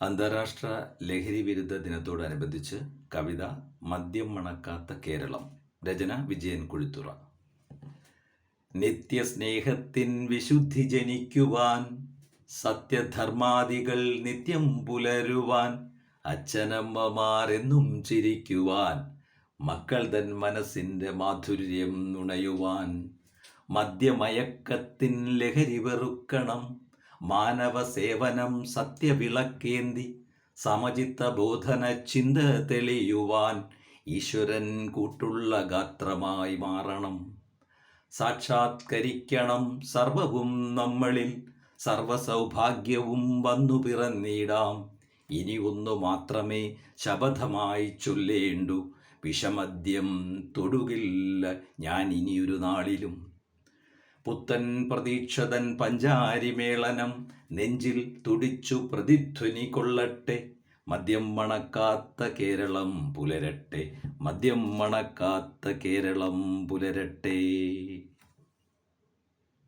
അന്താരാഷ്ട്ര ലഹരി വിരുദ്ധ ദിനത്തോടനുബന്ധിച്ച് കവിത മദ്യം മണക്കാത്ത കേരളം. രചന വിജയൻ കുഴിത്തുറ. നിത്യസ്നേഹത്തിൻ വിശുദ്ധി ജനിക്കുവാൻ സത്യധർമാദികൾ നിത്യം പുലരുവാൻ അച്ഛനമ്മമാരെന്നും ചിരിക്കുവാൻ മക്കൾ തൻ മനസ്സിന്റെ മാധുര്യം നുണയുവാൻ മദ്യമയക്കത്തിൻ ലഹരി വെറുക്കണം മാനവ സേവനം സത്യവിളക്കേന്തി സമചിത്ത ബോധന ചിന്ത തെളിയുവാൻ ഈശ്വരൻ കൂട്ടുള്ള ഗാത്രമായി മാറണം. സാക്ഷാത്കരിക്കണം സർവവും നമ്മളിൽ. സർവസൗഭാഗ്യവും വന്നു പിറന്നിടാം. ഇനി ഒന്നു മാത്രമേ ശപഥമായി ചൊല്ലേണ്ടു. വിഷമദ്യം തൊടുകില്ല ഞാൻ ഇനിയൊരു നാളിലും. പുത്തൻ പ്രതീക്ഷതൻ പഞ്ചാരിമേളനം നെഞ്ചിൽ തുടിച്ചു പ്രതിധ്വനി കൊള്ളട്ടെ. മദ്യം മണക്കാത്ത കേരളം പുലരട്ടെ. മദ്യം മണക്കാത്ത കേരളം പുലരട്ടെ.